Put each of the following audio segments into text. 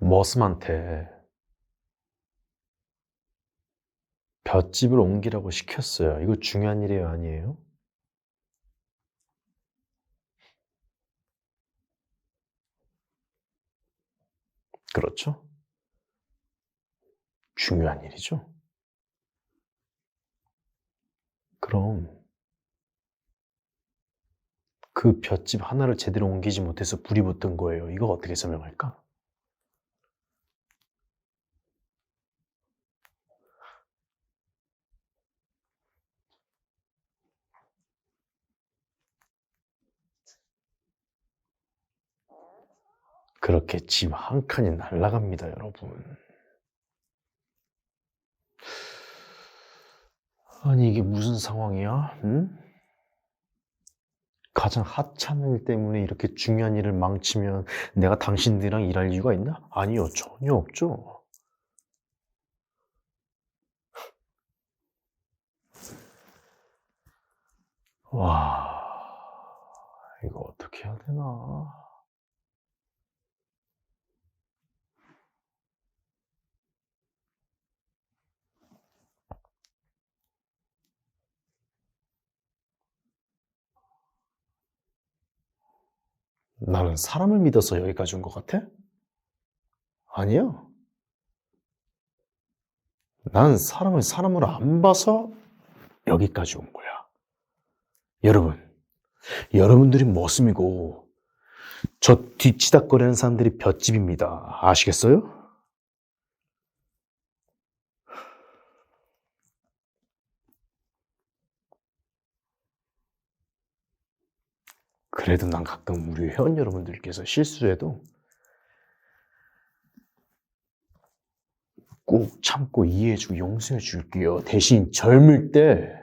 머슴한테 볏집을 옮기라고 시켰어요. 이거 중요한 일이에요, 아니에요? 그렇죠? 중요한 일이죠. 그럼 그 볏집 하나를 제대로 옮기지 못해서 불이 붙은 거예요. 이거 어떻게 설명할까? 그렇게 집한 칸이 날아갑니다, 여러분. 아니, 이게 무슨 상황이야? 응? 가장 하찮은 일 때문에 이렇게 중요한 일을 망치면 내가 당신들이랑 일할 이유가 있나? 아니요, 전혀 없죠. 와, 이거 어떻게 해야 되나? 나는 사람을 믿어서 여기까지 온 것 같아? 아니야. 난 사람을 사람으로 안 봐서 여기까지 온 거야. 여러분, 여러분들이 머슴이고, 저 뒤치닥거리는 사람들이 볏집입니다. 아시겠어요? 그래도 난 가끔 우리 회원 여러분들께서 실수해도 꼭 참고 이해해주고 용서해 줄게요. 대신 젊을 때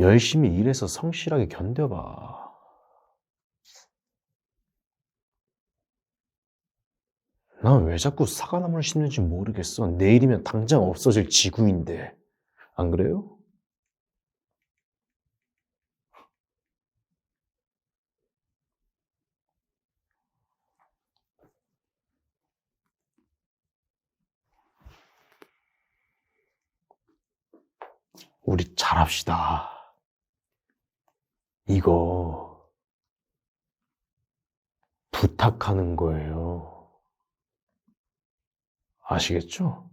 열심히 일해서 성실하게 견뎌봐. 난 왜 자꾸 사과나무를 심는지 모르겠어. 내일이면 당장 없어질 지구인데. 안 그래요? 우리 잘합시다. 이거 부탁하는 거예요. 아시겠죠?